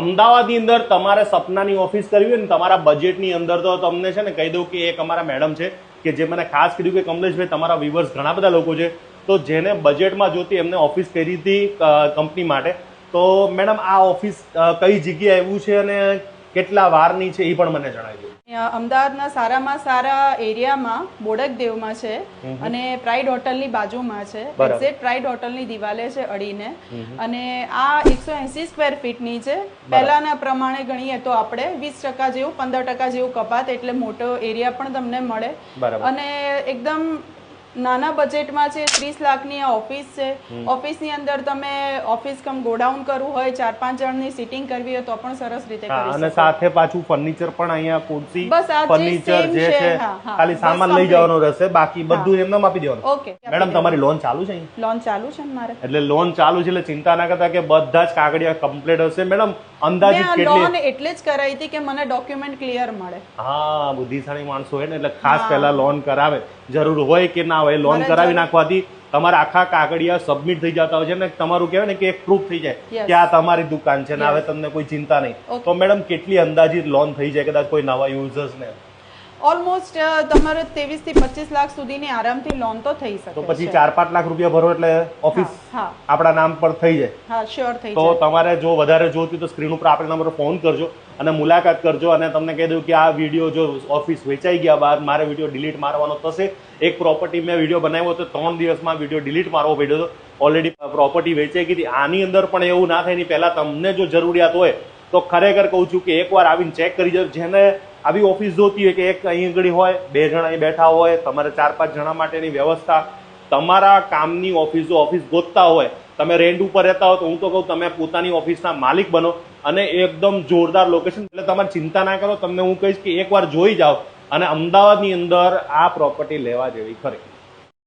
અમદાવાદની અંદર તમારે સપનાની ઓફિસ કરવી હોય ને તમારા બજેટની અંદર તો તમને છે ને કહી દઉં કે એક અમારા મેડમ છે કે જે મને ખાસ કીધું કે, કમલેશભાઈ, તમારા વ્યુઅર્સ ઘણા બધા લોકો છે. તો જેને બજેટમાં જોતી એમને ઓફિસ કરી હતી કંપની માટે. તો મેડમ આ ઓફિસ કઈ જગ્યાએ આવ્યું છે અને કેટલા વારની છે એ પણ મને જણાવી દો. અમદાવાદના સારામાં સારા એરિયામાં બોડકદેવમાં છે અને પ્રાઇડ હોટલની બાજુમાં છે. એક્ઝેક્ટ પ્રાઇડ હોટલની દિવાલે છે અડીને. અને આ એકસો એસી સ્ક્વેર ફીટની છે. પહેલાના પ્રમાણે ગણીએ તો આપણે વીસ ટકા જેવું પંદર ટકા જેવું કપાત એટલે મોટો એરિયા પણ તમને મળે. અને એકદમ નાના બજેટમાં છે ત્રીસ લાખની આ ઓફિસ છે. ઓફિસની અંદર તમે ઓફિસ કમ ગોડાઉન કરવું હોય ચાર પાંચ જણની સિટિંગ કરવી હોય તો પણ સરસ રીતે કરી અને સાથે પાછું ફર્નિચર પણ અહીંયા બસ ફર્નિચર જે છે. ખાલી સામાન લઈ જવાનો રહેશે બાકી બધું એમને આપી દેવાનું. ઓકે મેડમ તમારી લોન ચાલુ છે લોન ચાલુ છે મારે? એટલે લોન ચાલુ છે એટલે ચિંતા ના કરતા કે બધા જ કાગળિયા કમ્પ્લીટ હશે. મેડમ અંદાજિત કેટલી લોન એટલે જ કરાવી હતી કે મને ડોક્યુમેન્ટ ક્લિયર મળે. હા બુદ્ધિશાળી માણસો હોય ને એટલે ખાસ પહેલા લોન કરાવે. જરૂર હોય કે ના હોય લોન કરાવી નાખવાથી તમારા આખા કાગળિયા સબમિટ થઈ જતા હોય છે ને તમારું કહેવાય ને કે એક પ્રૂફ થઈ જાય કે આ તમારી દુકાન છે ને હવે તમને કોઈ ચિંતા નહીં. તો મેડમ કેટલી અંદાજિત લોન થઈ જાય કદાચ કોઈ નવા યુઝર્સ ને? ઓલમોસ્ટ તમારે ત્રેવીસથી પચીસ લાખ સુધીની આરામથી લોન તો થઈ શકે તો પછી ચાર પાંચ લાખ રૂપિયા ભરો એટલે ઓફિસ આપણા નામ પર થઈ જાય. હા શ્યોર થઈ તો તમારે જો વધારે જોતી તો સ્ક્રીન ઉપર આપણા નંબર ફોન કરજો અને મુલાકાત કરજો અને તમને કહી દઉં કે આ વીડિયો જો ઓફિસ વેચાઈ ગયા બાદ મારે વીડિયો ડિલીટ મારવાનો થશે. એક પ્રોપર્ટી મેં વીડિયો બનાવ્યો હતો ત્રણ દિવસમાં વીડિયો ડિલીટ મારવો પડ્યો હતો. ઓલરેડી પ્રોપર્ટી વેચાઈ ગઈ હતી. આની અંદર પણ એવું ના થાય એની પહેલા તમને જો જરૂરિયાત હોય તો ખરેખર કહું છું કે એકવાર આવીને ચેક કરી જજો જેને આવી ઓફિસ જોતી હોય કે એક અહીં આગળ હોય, બે જણા અહીં બેઠા હોય, તમારે ચાર પાંચ જણા માટેની વ્યવસ્થા, તમારા કામની ઓફિસ ઓફિસ ગોતતા હોય, તમે રેન્ટ ઉપર રહેતા હો તો હું તો કહું તમે પોતાની ઓફિસના માલિક બનો અને એકદમ જોરદાર લોકેશન એટલે તમારે ચિંતા ના કરો, તમને હું કહીશ કે એકવાર જોઈ જાઓ અને અમદાવાદની અંદર આ પ્રોપર્ટી લેવા જેવી ખરી.